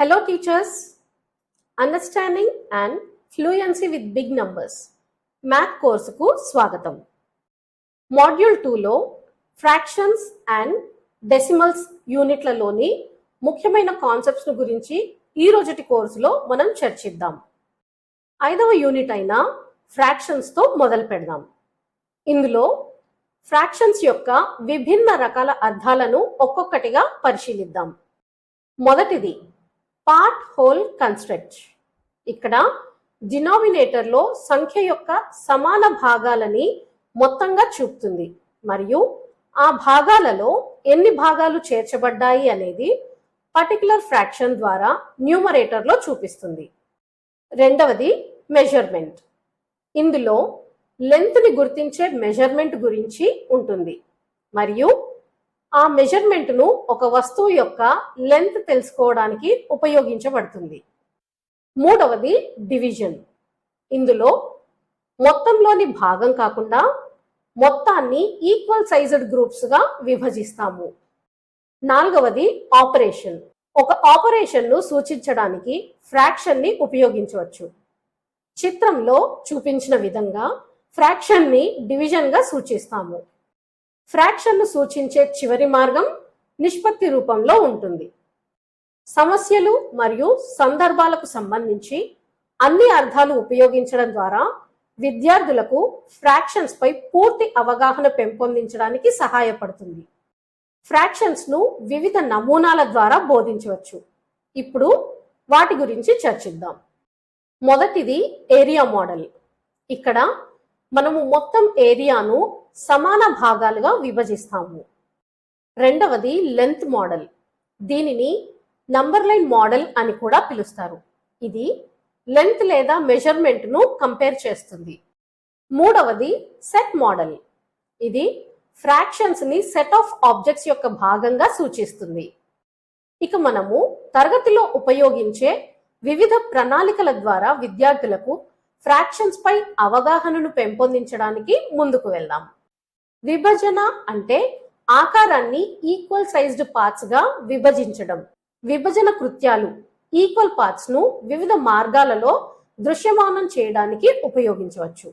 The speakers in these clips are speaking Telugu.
Hello, teachers. Understanding and Fluency with Big Numbers. Math కోర్సుకు స్వాగతం మాడ్యూల్ టూలో ఫ్రాక్షన్స్ అండ్ డెసిమల్స్ యూనిట్లలోని ముఖ్యమైన కాన్సెప్ట్స్ గురించి ఈ రోజుటి కోర్సులో మనం చర్చిద్దాం ఐదవ యూనిట్ అయిన ఫ్రాక్షన్స్తో మొదలు పెడదాం ఇందులో ఫ్రాక్షన్స్ యొక్క విభిన్న రకాల అర్థాలను ఒక్కొక్కటిగా పరిశీలిద్దాం మొదటిది పార్ట్ హోల్ కన్స్ట్రక్ట్. ఇక్కడ డినామినేటర్లో సంఖ్య యొక్క సమాన భాగాలని మొత్తంగా చూపుతుంది. మరియు ఆ భాగాలలో ఎన్ని భాగాలు చేర్చబడ్డాయి అనేది పర్టికులర్ ఫ్రాక్షన్ ద్వారా న్యూమరేటర్లో చూపిస్తుంది. రెండవది మెజర్మెంట్. ఇందులో లెంత్ని గుర్తించే మెజర్మెంట్ గురించి ఉంటుంది. మరియు ఆ మెజర్మెంట్ను ఒక వస్తువు యొక్క లెంత్ తెలుసుకోవడానికి ఉపయోగించబడుతుంది. మూడవది డివిజన్ ఇందులో మొత్తంలోని భాగం కాకుండా మొత్తాన్ని ఈక్వల్ సైజుడ్ గ్రూప్స్గా విభజిస్తాము. నాలుగవది ఆపరేషన్ ఒక ఆపరేషన్ను సూచించడానికి ఫ్రాక్షన్ని ఉపయోగించవచ్చు. చిత్రంలో చూపించిన విధంగా ఫ్రాక్షన్ని డివిజన్గా సూచిస్తాము. ఫ్రాక్షన్ను సూచించే చివరి మార్గం నిష్పత్తి రూపంలో ఉంటుంది. సమస్యలు మరియు సందర్భాలకు సంబంధించి అన్ని అర్థాలు ఉపయోగించడం ద్వారా విద్యార్థులకు ఫ్రాక్షన్స్ పై పూర్తి అవగాహన పెంపొందించడానికి సహాయపడుతుంది. ఫ్రాక్షన్స్ను వివిధ నమూనాల ద్వారా బోధించవచ్చు. ఇప్పుడు వాటి గురించి చర్చిద్దాం. మొదటిది ఏరియా మోడల్. ఇక్కడ మనము మొత్తం ఏరియాను సమాన భాగాలుగా విభజిస్తాము. రెండవది లెంత్ మోడల్. దీనిని నంబర్ లైన్ మోడల్ అని కూడా పిలుస్తారు. ఇది లెంత్ లేదా మెజర్మెంట్ను కంపేర్ చేస్తుంది. మూడవది సెట్ మోడల్. ఇది ఫ్రాక్షన్స్ని సెట్ ఆఫ్ ఆబ్జెక్ట్స్ యొక్క భాగంగా సూచిస్తుంది. ఇక మనము తరగతిలో ఉపయోగించే వివిధ ప్రణాళికల ద్వారా విద్యార్థులకు ఫ్రాక్షన్స్ పై అవగాహనను పెంపొందించడానికి ముందుకు వెళ్దాం. విభజన అంటే ఆకారాన్ని ఈక్వల్ సైజ్డ్ పార్ట్స్గా విభజించడం. విభజన కృత్యాలు ఈక్వల్ పార్ట్స్ను వివిధ మార్గాలలో దృశ్యమానం చేయడానికి ఉపయోగించవచ్చు.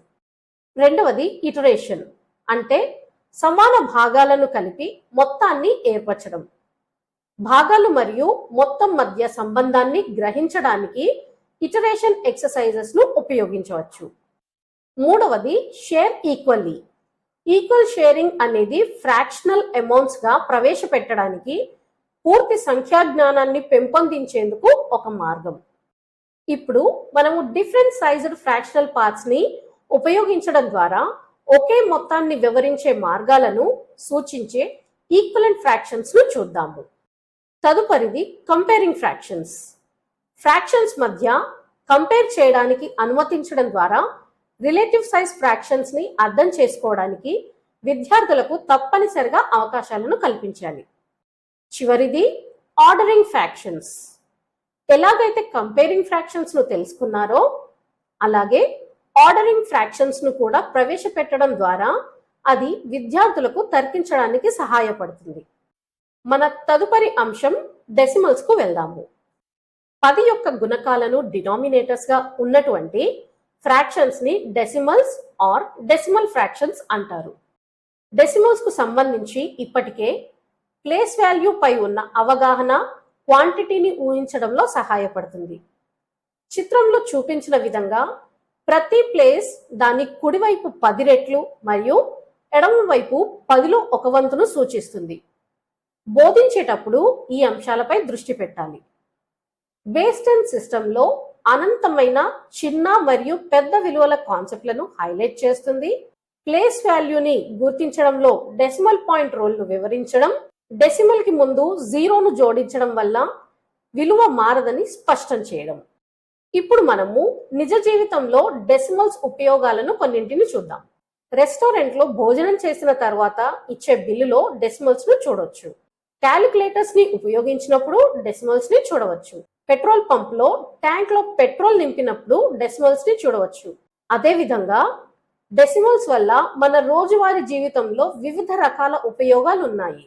రెండవది ఇటరేషన్ అంటే సమాన భాగాలను కలిపి మొత్తాన్ని ఏర్పరచడం. భాగాలు మరియు మొత్తం మధ్య సంబంధాన్ని గ్రహించడానికి ఇటరేషన్ ఎక్సర్సైజెస్ను ఉపయోగించవచ్చు. మూడవది షేర్ ఈక్వల్లీ ఈక్వల్ షేరింగ్ అనేది ఫ్రాక్షనల్ అమౌంట్స్గా ప్రవేశపెట్టడానికి పూర్తి సంఖ్యా జ్ఞానాన్ని పెంపొందించేందుకు ఒక మార్గం. ఇప్పుడు మనము డిఫరెంట్ సైజ్డ్ ఫ్రాక్షనల్ పార్ట్స్ని ఉపయోగించడం ద్వారా ఒకే మొత్తాన్ని వివరించే మార్గాలను సూచించే ఈక్వలెంట్ ఫ్రాక్షన్స్ను చూద్దాము. తదుపరిది కంపేరింగ్ ఫ్రాక్షన్స్ ఫ్రాక్షన్స్ మధ్య కంపేర్ చేయడానికి అనుమతించడం ద్వారా రిలేటివ్ సైజ్ ఫ్రాక్షన్స్ని అర్థం చేసుకోవడానికి విద్యార్థులకు తప్పనిసరిగా అవకాశాలను కల్పించాలి. చివరిది ఆర్డరింగ్ ఫ్రాక్షన్స్. ఎలాగైతే కంపేరింగ్ ఫ్రాక్షన్స్ను తెలుసుకున్నారో అలాగే ఆర్డరింగ్ ఫ్రాక్షన్స్ను కూడా ప్రవేశపెట్టడం ద్వారా అది విద్యార్థులకు తర్కించడానికి సహాయపడుతుంది. మన తదుపరి అంశం డెసిమల్స్కు వెళ్దాము. పది యొక్క గుణకాలను డినామినేటర్స్గా ఉన్నటువంటి ఫ్రాక్షన్స్ని డెసిమల్స్ ఆర్ డెసిమల్ ఫ్రాక్షన్స్ అంటారు. డెసిమల్స్కు సంబంధించి ఇప్పటికే ప్లేస్ వాల్యూ పై ఉన్న అవగాహన క్వాంటిటీని ఊహించడంలో సహాయపడుతుంది. చిత్రంలో చూపించిన విధంగా ప్రతి ప్లేస్ దాని కుడివైపు పది రెట్లు మరియు ఎడమ వైపు పదిలో ఒక వంతును సూచిస్తుంది. బోధించేటప్పుడు ఈ అంశాలపై దృష్టి పెట్టాలి. బేస్టెన్ సిస్టంలో అనంతమైన చిన్న మరియు పెద్ద విలువల కాన్సెప్ట్లను హైలైట్ చేస్తుంది. ప్లేస్ వాల్యూని గుర్తించడంలో డెసిమల్ పాయింట్ రోల్ను వివరించడం డెసిమల్కి ముందు జీరోను జోడించడం వల్ల విలువ మారదని స్పష్టం చేయడం. ఇప్పుడు మనము నిజ జీవితంలో డెసిమల్స్ ఉపయోగాలను కొన్నింటిని చూద్దాం. రెస్టారెంట్లో భోజనం చేసిన తర్వాత ఇచ్చే బిల్లులో డెసిమల్స్ను చూడొచ్చు. క్యాలిక్యులేటర్స్ని ఉపయోగించినప్పుడు డెసిమల్స్ని చూడవచ్చు. పెట్రోల్ పంప్లో ట్యాంక్లో పెట్రోల్ నింపినప్పుడు డెసిమల్స్ని చూడవచ్చు. అదే విధంగా డెసిమల్స్ వల్ల మన రోజువారీ జీవితంలో వివిధ రకాల ఉపయోగాలు ఉన్నాయి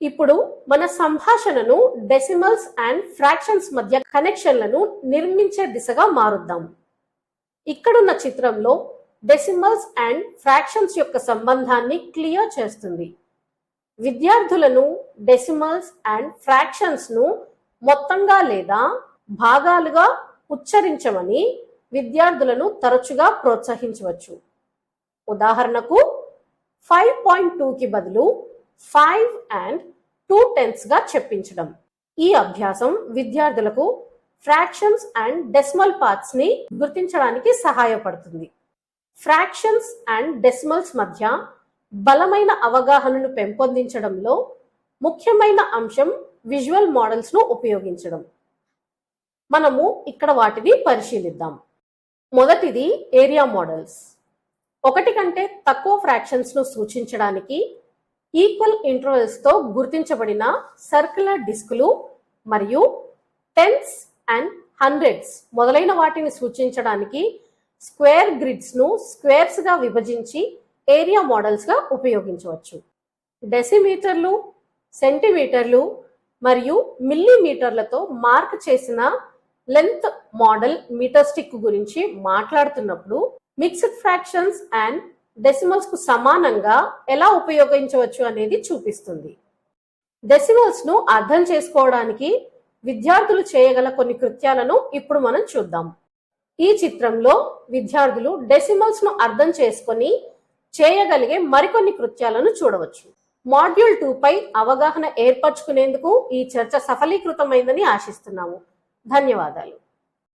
ఇప్పుడు మన సంభాషణను డెసిమల్స్ అండ్ ఫ్రాక్షన్స్ మధ్య కనెక్షన్లను నిర్మించే దిశగా మారుద్దాం. ఇక్కడున్న చిత్రంలో డెసిమల్స్ అండ్ ఫ్రాక్షన్స్ యొక్క సంబంధాన్ని క్లియర్ చేస్తుంది. విద్యార్థులను డెసిమల్స్ అండ్ ఫ్రాక్షన్స్ను మొత్తంగా లేదా భాగాలుగా ఉచ్చరించమని విద్యార్థులను తరచుగా ప్రోత్సహించవచ్చు. ఉదాహరణకు ఫైవ్ పాయింట్ టూకి బదులు ఫైవ్ అండ్ టూ టెన్స్గా చెప్పించడం. ఈ అభ్యాసం విద్యార్థులకు ఫ్రాక్షన్స్ అండ్ డెసిమల్ పార్ట్స్ని గుర్తించడానికి సహాయపడుతుంది. ఫ్రాక్షన్స్ అండ్ డెసిమల్స్ మధ్య బలమైన అవగాహనను పెంపొందించడంలో ముఖ్యమైన అంశం విజువల్ మోడల్స్ను ఉపయోగించడం. మనము ఇక్కడ వాటిని పరిశీలిద్దాం. మొదటిది ఏరియా మోడల్స్. ఒకటి కంటే తక్కువ ఫ్రాక్షన్స్ను సూచించడానికి ఈక్వల్ ఇంటర్వెల్స్తో గుర్తించబడిన సర్క్యులర్ డిస్కులు మరియు టెన్స్ అండ్ హండ్రెడ్స్ మొదలైన వాటిని సూచించడానికి స్క్వేర్ గ్రిడ్స్ను స్క్వేర్స్గా విభజించి ఏరియా మోడల్స్గా ఉపయోగించవచ్చు. డెసిమీటర్లు సెంటీమీటర్లు మరియు మిల్లీమీటర్లతో మార్క్ చేసిన లెంత్ మోడల్ మీటర్ స్టిక్ గురించి మాట్లాడుతున్నప్పుడు మిక్స్డ్ ఫ్రాక్షన్స్ అండ్ డెసిమల్స్కు సమానంగా ఎలా ఉపయోగించవచ్చు అనేది చూపిస్తుంది. డెసిమల్స్ను అర్థం చేసుకోవడానికి విద్యార్థులు చేయగల కొన్ని కృత్యాలను ఇప్పుడు మనం చూద్దాం. ఈ చిత్రంలో విద్యార్థులు డెసిమల్స్ను అర్థం చేసుకొని చేయగలిగే మరికొన్ని కృత్యాలను చూడవచ్చు. మాడ్యూల్ టూ పై అవగాహన ఏర్పరచుకునేందుకు ఈ చర్చ సఫలీకృతమైందని ఆశిస్తున్నాము. ధన్యవాదాలు.